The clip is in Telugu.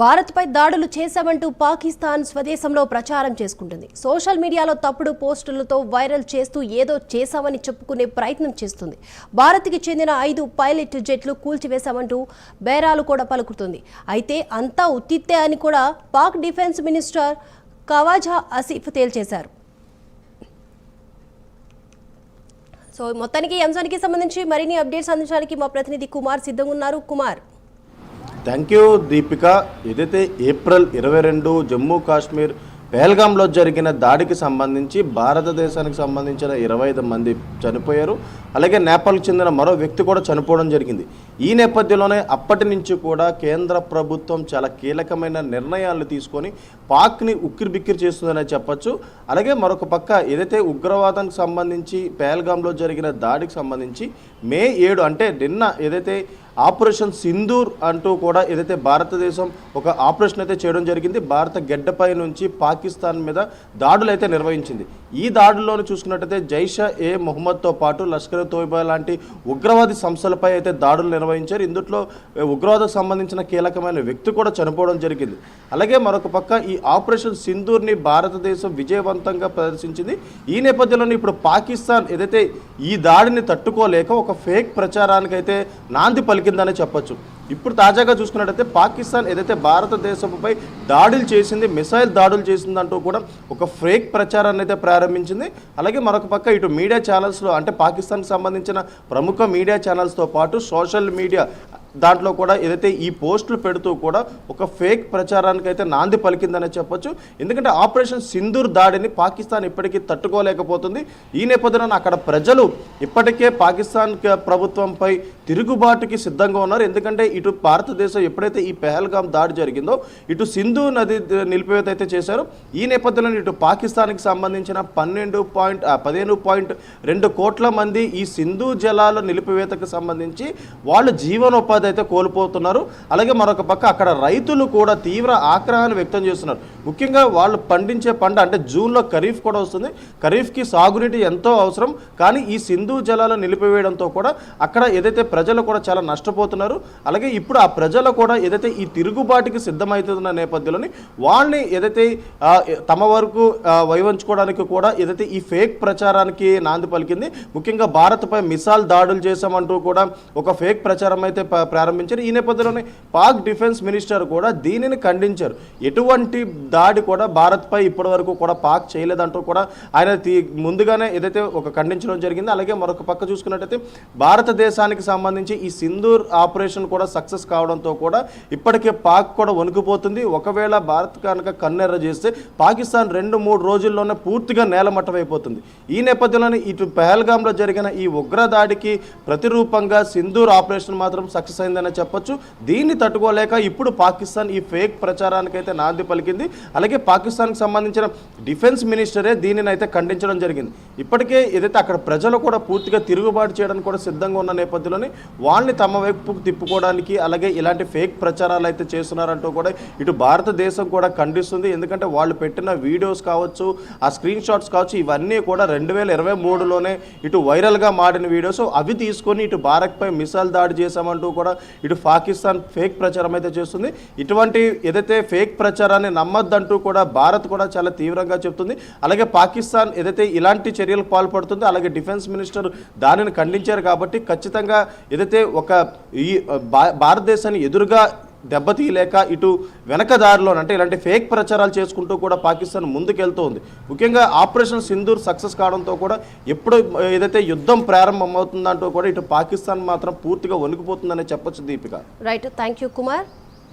భారత్పై దాడులు చేశామంటూ పాకిస్తాన్ స్వదేశంలో ప్రచారం చేసుకుంటుంది. సోషల్ మీడియాలో తప్పుడు పోస్టులతో వైరల్ చేస్తూ ఏదో చేశామని చెప్పుకునే ప్రయత్నం చేస్తుంది. భారత్కి చెందిన ఐదు పైలట్ జెట్లు కూల్చివేశామంటూ బేరాలు కూడా పలుకుతుంది. అయితే అంతా ఉత్తిత్తే అని కూడా పాక్ డిఫెన్స్ మినిస్టర్ కవాజా ఆసిఫ్ తేల్చేశారు. సో మొత్తానికి ఈ అంశానికి సంబంధించి మరిన్ని అప్డేట్స్ అందించడానికి మా ప్రతినిధి కుమార్ సిద్ధంగా ఉన్నారు. కుమార్. Thank you Deepika. ఏదైతే ఏప్రిల్ ఇరవై రెండు జమ్మూ కాశ్మీర్ పెహల్గాంలో జరిగిన దాడికి సంబంధించి భారతదేశానికి సంబంధించిన ఇరవై ఐదు మంది చనిపోయారు. అలాగే నేపాల్కి చెందిన మరో వ్యక్తి కూడా చనిపోవడం జరిగింది. ఈ నేపథ్యంలోనే అప్పటి నుంచి కూడా కేంద్ర ప్రభుత్వం చాలా కీలకమైన నిర్ణయాలు తీసుకొని పాక్ని ఉక్కిరి బిక్కిరి చేస్తుందనే చెప్పొచ్చు. అలాగే మరొక పక్క ఏదైతే ఉగ్రవాదానికి సంబంధించి పెహల్గాంలో జరిగిన దాడికి సంబంధించి మే ఏడు అంటే నిన్న ఏదైతే ఆపరేషన్ సింధూర్ అంటూ కూడా ఏదైతే భారతదేశం ఒక ఆపరేషన్ అయితే చేయడం జరిగింది భారత గడ్డపై నుంచి పాకిస్తాన్ మీద దాడులు అయితే నిర్వహించింది. ఈ దాడుల్లోని చూసుకున్నట్టయితే జైషా ఏ మొహమ్మద్తో పాటు లష్కర్ తోయిబా లాంటి ఉగ్రవాది సంస్థలపై అయితే దాడులు నిర్వహించారు. ఇందులో ఉగ్రవాదకు సంబంధించిన కీలకమైన వ్యక్తి కూడా చనిపోవడం జరిగింది. అలాగే మరొక పక్క ఈ ఆపరేషన్ సింధూర్ని భారతదేశం విజయవంతంగా ప్రదర్శించింది. ఈ నేపథ్యంలోనే ఇప్పుడు పాకిస్తాన్ ఏదైతే ఈ దాడిని తట్టుకోలేక ఒక ఫేక్ ప్రచారానికైతే నాంది పలికిందనే చెప్పొచ్చు. ఇప్పుడు తాజాగా చూసుకున్నట్టయితే పాకిస్తాన్ ఏదైతే భారతదేశంపై దాడులు చేసింది మిసైల్ దాడులు చేసిందంటూ కూడా ఒక ఫేక్ ప్రచారాన్ని అయితే ప్రారంభించింది. అలాగే మరొక పక్క ఇటు మీడియా ఛానల్స్లో అంటే పాకిస్తాన్కి సంబంధించిన ప్రముఖ మీడియా ఛానల్స్తో పాటు సోషల్ మీడియా దాంట్లో కూడా ఏదైతే ఈ పోస్టులు పెడుతూ కూడా ఒక ఫేక్ ప్రచారానికి అయితే నాంది పలికిందనే చెప్పొచ్చు. ఎందుకంటే ఆపరేషన్ సింధూర్ దాడిని పాకిస్తాన్ ఇప్పటికీ తట్టుకోలేకపోతుంది. ఈ నేపథ్యంలో అక్కడ ప్రజలు ఇప్పటికే పాకిస్తాన్ ప్రభుత్వంపై తిరుగుబాటుకి సిద్ధంగా ఉన్నారు. ఎందుకంటే ఇటు భారతదేశం ఎప్పుడైతే ఈ పెహల్గాం దాడి జరిగిందో ఇటు సింధు నది నిలిపివేత అయితే చేశారు ఈ నేపథ్యంలో ఇటు పాకిస్తాన్కి సంబంధించిన పన్నెండు పాయింట్ పదిహేను పాయింట్ రెండు కోట్ల మంది ఈ సింధు జలాల నిలిపివేతకు సంబంధించి వాళ్ళు జీవనోపాధి అయితే కోల్పోతున్నారు. అలాగే మరొక పక్క అక్కడ రైతులు కూడా తీవ్ర ఆగ్రహాన్ని వ్యక్తం చేస్తున్నారు. ముఖ్యంగా వాళ్ళు పండించే పంట అంటే జూన్లో ఖరీఫ్ కూడా వస్తుంది. ఖరీఫ్కి సాగునీటి ఎంతో అవసరం. కానీ ఈ సింధు జలాలు నిలిపివేయడంతో కూడా అక్కడ ఏదైతే ప్రజలు కూడా చాలా నష్టపోతున్నారు. అలాగే ఇప్పుడు ఆ ప్రజలు కూడా ఏదైతే ఈ తిరుగుబాటుకి సిద్ధమవుతున్న నేపథ్యంలోని వాళ్ళని ఏదైతే తమ వరకు వైవంచుకోవడానికి కూడా ఏదైతే ఈ ఫేక్ ప్రచారానికి నాంది పలికింది. ముఖ్యంగా భారత్పై మిసాల్ దాడులు చేశామంటూ కూడా ఒక ఫేక్ ప్రచారం అయితే ప్రారంభించారు. ఈ నేపథ్యంలోనే పాక్ డిఫెన్స్ మినిస్టర్ కూడా దీనిని ఖండించారు. ఎటువంటి దాడి కూడా భారత్పై ఇప్పటి వరకు కూడా పాక్ చేయలేదంటూ కూడా ఆయన ముందుగానే ఏదైతే ఒక ఖండించడం జరిగింది అలాగే మరొక పక్క చూసుకున్నట్టయితే భారతదేశానికి సంబంధించి ఈ సింధూర్ ఆపరేషన్ కూడా సక్సెస్ కావడంతో కూడా ఇప్పటికే పాక్ కూడా వణుకుపోతుంది. ఒకవేళ భారత్ కనుక కన్నెర్ర చేస్తే పాకిస్తాన్ రెండు మూడు రోజుల్లోనే పూర్తిగా నేలమట్టమైపోతుంది. ఈ నేపథ్యంలోనే ఇటు పెహల్గాంలో జరిగిన ఈ ఉగ్ర దాడికి ప్రతిరూపంగా సింధూర్ ఆపరేషన్ మాత్రం సక్సెస్ అయిందని చెప్పొచ్చు. దీన్ని తట్టుకోలేక ఇప్పుడు పాకిస్తాన్ ఈ ఫేక్ ప్రచారానికైతే నాంది పలికింది. అలాగే పాకిస్తాన్కి సంబంధించిన డిఫెన్స్ మినిస్టరే దీనిని అయితే ఖండించడం జరిగింది. ఇప్పటికే ఏదైతే అక్కడ ప్రజలు కూడా పూర్తిగా తిరుగుబాటు చేయడానికి కూడా సిద్ధంగా ఉన్న నేపథ్యంలోనే వాళ్ళని తమ వైపుకు తిప్పుకోవడానికి అలాగే ఇలాంటి ఫేక్ ప్రచారాలు అయితే చేస్తున్నారంటూ కూడా ఇటు భారతదేశం కూడా ఖండిస్తుంది. ఎందుకంటే వాళ్ళు పెట్టిన వీడియోస్ కావచ్చు ఆ స్క్రీన్ షాట్స్ కావచ్చు ఇవన్నీ కూడా రెండు వేల ఇరవై మూడులోనే ఇటు వైరల్గా మాడిన వీడియోస్. అవి తీసుకొని ఇటు భారత్పై మిసైల్ దాడి చేశామంటూ కూడా ఇటు పాకిస్తాన్ ఫేక్ ప్రచారం అయితే చేస్తుంది. ఇటువంటి ఏదైతే ఫేక్ ప్రచారాన్ని నమ్మద్దంటూ కూడా భారత్ కూడా చాలా తీవ్రంగా చెప్తుంది. అలాగే పాకిస్తాన్ ఏదైతే ఇలాంటి చర్యలకు పాల్పడుతుందో అలాగే డిఫెన్స్ మినిస్టర్ దానిని ఖండించారు కాబట్టి ఖచ్చితంగా ఏదైతే ఒక ఈ భా- భారతదేశాన్ని ఎదురుగా దెబ్బతీయలేక ఇటు వెనక దారిలో అంటే ఇలాంటి ఫేక్ ప్రచారాలు చేసుకుంటూ కూడా పాకిస్తాన్ ముందుకెళ్తూ ఉంది ముఖ్యంగా ఆపరేషన్ సింధూర్ సక్సెస్ కావడంతో కూడా ఎప్పుడు ఏదైతే యుద్ధం ప్రారంభమవుతుందంటూ కూడా ఇటు పాకిస్తాన్ మాత్రం పూర్తిగా వణికిపోతుందనే చెప్పొచ్చు Deepika. Right thank you Kumar